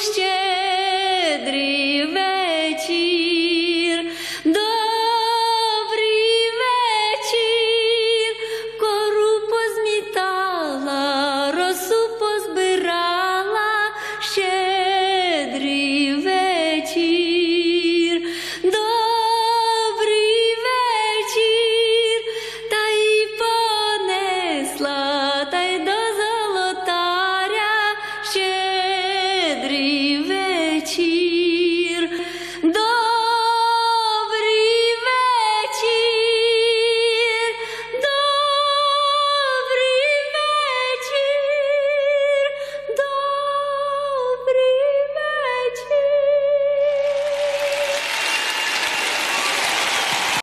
puście see